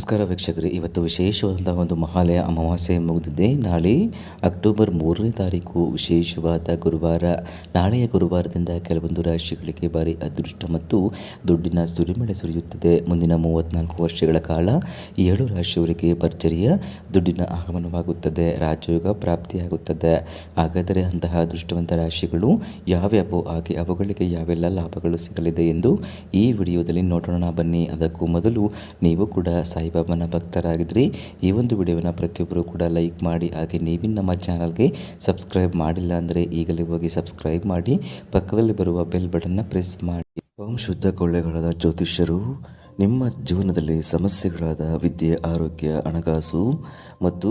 ನಮಸ್ಕಾರ ವೀಕ್ಷಕರಿ. ಇವತ್ತು ವಿಶೇಷವಾದ ಒಂದು ಮಹಾಲಯ ಅಮಾವಾಸ್ಯೆ ಮುಗಿದಿದೆ. ನಾಳೆ ಅಕ್ಟೋಬರ್ ಮೂರನೇ ತಾರೀಕು ವಿಶೇಷವಾದ ಗುರುವಾರ. ನಾಳೆಯ ಗುರುವಾರದಿಂದ ಕೆಲವೊಂದು ರಾಶಿಗಳಿಗೆ ಭಾರಿ ಅದೃಷ್ಟ ಮತ್ತು ದುಡ್ಡಿನ ಸುರಿಮಳೆ ಸುರಿಯುತ್ತದೆ. ಮುಂದಿನ ಮೂವತ್ತ್ನಾಲ್ಕು ವರ್ಷಗಳ ಕಾಲ ಏಳು ರಾಶಿಯವರಿಗೆ ಭರ್ಜರಿಯ ದುಡ್ಡಿನ ಆಗಮನವಾಗುತ್ತದೆ. ರಾಜಯೋಗ ಪ್ರಾಪ್ತಿಯಾಗುತ್ತದೆ. ಹಾಗಾದರೆ ಅಂತಹ ಅದೃಷ್ಟವಂತ ರಾಶಿಗಳು ಯಾವ್ಯಾವು ಹಾಗೆ ಅವುಗಳಿಗೆ ಯಾವೆಲ್ಲ ಲಾಭಗಳು ಸಿಗಲಿದೆ ಎಂದು ಈ ವಿಡಿಯೋದಲ್ಲಿ ನೋಡೋಣ. ಬನ್ನಿ, ಅದಕ್ಕೂ ಮೊದಲು ನೀವು ಕೂಡ ಸಾಯಿಬಾಬಾನ ಭಕ್ತರಾಗಿದ್ದರೆ ಈ ಒಂದು ವಿಡಿಯೋವನ್ನು ಪ್ರತಿಯೊಬ್ಬರು ಕೂಡ ಲೈಕ್ ಮಾಡಿ, ಹಾಗೆ ನೀವಿನ ನಮ್ಮ ಚಾನಲ್ಗೆ ಸಬ್ಸ್ಕ್ರೈಬ್ ಮಾಡಿಲ್ಲ ಅಂದರೆ ಈಗಲೇ ಹೋಗಿ ಸಬ್ಸ್ಕ್ರೈಬ್ ಮಾಡಿ. ಪಕ್ಕದಲ್ಲಿ ಬರುವ ಬೆಲ್ ಬಟನ್ನ ಪ್ರೆಸ್ ಮಾಡಿ. ಓಂ ಶುದ್ಧ ಕೊಳ್ಳೆಗಳಾದ ಜ್ಯೋತಿಷ್ಯರು, ನಿಮ್ಮ ಜೀವನದಲ್ಲಿ ಸಮಸ್ಯೆಗಳಾದ ವಿದ್ಯೆ, ಆರೋಗ್ಯ, ಹಣಕಾಸು ಮತ್ತು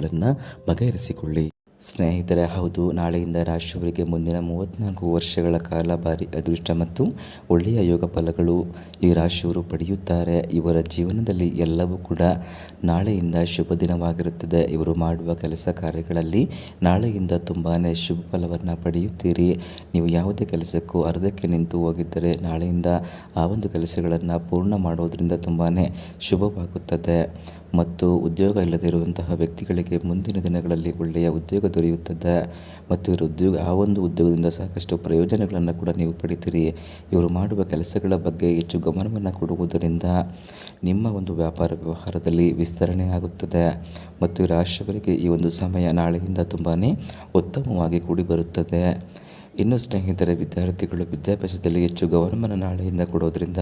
ಸಮಸ್ಯೆಗಳನ್ನು ಬಗೆಹರಿಸಿಕೊಳ್ಳಿ. ಸ್ನೇಹಿತರೆ, ಹೌದು, ನಾಳೆಯಿಂದ ರಾಶಿಯವರಿಗೆ ಮುಂದಿನ ಮೂವತ್ತ್ನಾಲ್ಕು ವರ್ಷಗಳ ಕಾಲ ಭಾರಿ ಅದೃಷ್ಟ ಮತ್ತು ಒಳ್ಳೆಯ ಯೋಗ ಫಲಗಳು ಈ ರಾಶಿಯವರು ಪಡೆಯುತ್ತಾರೆ. ಇವರ ಜೀವನದಲ್ಲಿ ಎಲ್ಲವೂ ಕೂಡ ನಾಳೆಯಿಂದ ಶುಭ ದಿನವಾಗಿರುತ್ತದೆ. ಇವರು ಮಾಡುವ ಕೆಲಸ ಕಾರ್ಯಗಳಲ್ಲಿ ನಾಳೆಯಿಂದ ತುಂಬಾ ಶುಭ ಫಲವನ್ನು ಪಡೆಯುತ್ತೀರಿ. ನೀವು ಯಾವುದೇ ಕೆಲಸಕ್ಕೂ ಅರ್ಧಕ್ಕೆ ನಿಂತು ಹೋಗಿದ್ದರೆ ನಾಳೆಯಿಂದ ಆ ಒಂದು ಕೆಲಸಗಳನ್ನು ಪೂರ್ಣ ಮಾಡೋದರಿಂದ ತುಂಬಾ ಶುಭವಾಗುತ್ತದೆ. ಮತ್ತು ಉದ್ಯೋಗ ಇಲ್ಲದಿರುವಂತಹ ವ್ಯಕ್ತಿಗಳಿಗೆ ಮುಂದಿನ ದಿನಗಳಲ್ಲಿ ಒಳ್ಳೆಯ ಉದ್ಯೋಗ ದೊರೆಯುತ್ತದೆ. ಮತ್ತು ಇವರು ಉದ್ಯೋಗ, ಆ ಒಂದು ಉದ್ಯೋಗದಿಂದ ಸಾಕಷ್ಟು ಪ್ರಯೋಜನಗಳನ್ನು ಕೂಡ ನೀವು ಪಡಿತೀರಿ. ಇವರು ಮಾಡುವ ಕೆಲಸಗಳ ಬಗ್ಗೆ ಹೆಚ್ಚು ಗಮನವನ್ನು ಕೊಡುವುದರಿಂದ ನಿಮ್ಮ ಒಂದು ವ್ಯಾಪಾರ ವ್ಯವಹಾರದಲ್ಲಿ ವಿಸ್ತರಣೆ ಆಗುತ್ತದೆ. ಮತ್ತು ರಾಶಿಯವರಿಗೆ ಈ ಒಂದು ಸಮಯ ನಾಳೆಯಿಂದ ತುಂಬಾ ಉತ್ತಮವಾಗಿ ಕೂಡಿ ಬರುತ್ತದೆ. ಇನ್ನು ಸ್ನೇಹಿತರೆ, ವಿದ್ಯಾರ್ಥಿಗಳು ವಿದ್ಯಾಭ್ಯಾಸದಲ್ಲಿ ಹೆಚ್ಚು ಗಮನವನ್ನು ನಾಳೆಯಿಂದ ಕೊಡೋದ್ರಿಂದ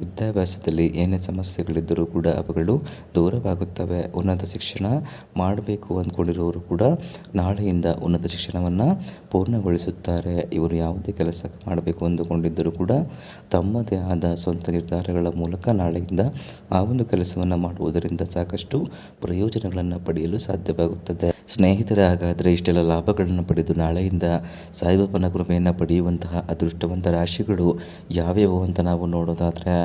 ವಿದ್ಯಾಭ್ಯಾಸದಲ್ಲಿ ಏನೇ ಸಮಸ್ಯೆಗಳಿದ್ದರೂ ಕೂಡ ಅವುಗಳು ದೂರವಾಗುತ್ತವೆ. ಉನ್ನತ ಶಿಕ್ಷಣ ಮಾಡಬೇಕು ಅಂದ್ಕೊಂಡಿರೋರು ಕೂಡ ನಾಳೆಯಿಂದ ಉನ್ನತ ಶಿಕ್ಷಣವನ್ನು ಪೂರ್ಣಗೊಳಿಸುತ್ತಾರೆ. ಇವರು ಯಾವುದೇ ಕೆಲಸ ಮಾಡಬೇಕು ಅಂದುಕೊಂಡಿದ್ದರೂ ಕೂಡ ತಮ್ಮದೇ ಆದ ಸ್ವಂತ ನಿರ್ಧಾರಗಳ ಮೂಲಕ ನಾಳೆಯಿಂದ ಆ ಒಂದು ಕೆಲಸವನ್ನು ಮಾಡುವುದರಿಂದ ಸಾಕಷ್ಟು ಪ್ರಯೋಜನಗಳನ್ನು ಪಡೆಯಲು ಸಾಧ್ಯವಾಗುತ್ತದೆ. ಸ್ನೇಹಿತರೆ, ಹಾಗಾದರೆ ಇಷ್ಟೆಲ್ಲ ಲಾಭಗಳನ್ನು ಪಡೆದು ನಾಳೆಯಿಂದ ಸಾಯಿಬಾಬನ ಕೃಪೆಯನ್ನು ಪಡೆಯುವಂತಹ ಅದೃಷ್ಟವಂತ ರಾಶಿಗಳು ಯಾವ್ಯಾವು ಅಂತ ನಾವು ನೋಡೋದಾದರೆ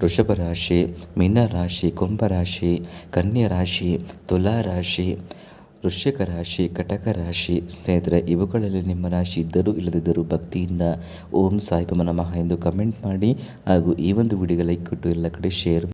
ವೃಷಭ ರಾಶಿ, ಮೀನ ರಾಶಿ, ಕುಂಭ ರಾಶಿ, ಕನ್ಯಾ ರಾಶಿ, ತುಲಾ ರಾಶಿ, ವೃಶ್ಚಿಕ ರಾಶಿ, ಕಟಕ ರಾಶಿ. ಸ್ನೇಹಿತರೆ, ಇವುಗಳಲ್ಲಿ ನಿಮ್ಮ ರಾಶಿ ಇದ್ದರೂ ಇಲ್ಲದಿದ್ದರೂ ಭಕ್ತಿಯಿಂದ ಓಂ ಸಾಯಿಬಾಬಾ ನಮಃ ಎಂದು ಕಮೆಂಟ್ ಮಾಡಿ ಹಾಗೂ ಈ ಒಂದು ವಿಡಿಯೋಗೆ ಲೈಕ್ ಕೊಟ್ಟು ಎಲ್ಲ ಕಡೆ ಶೇರ್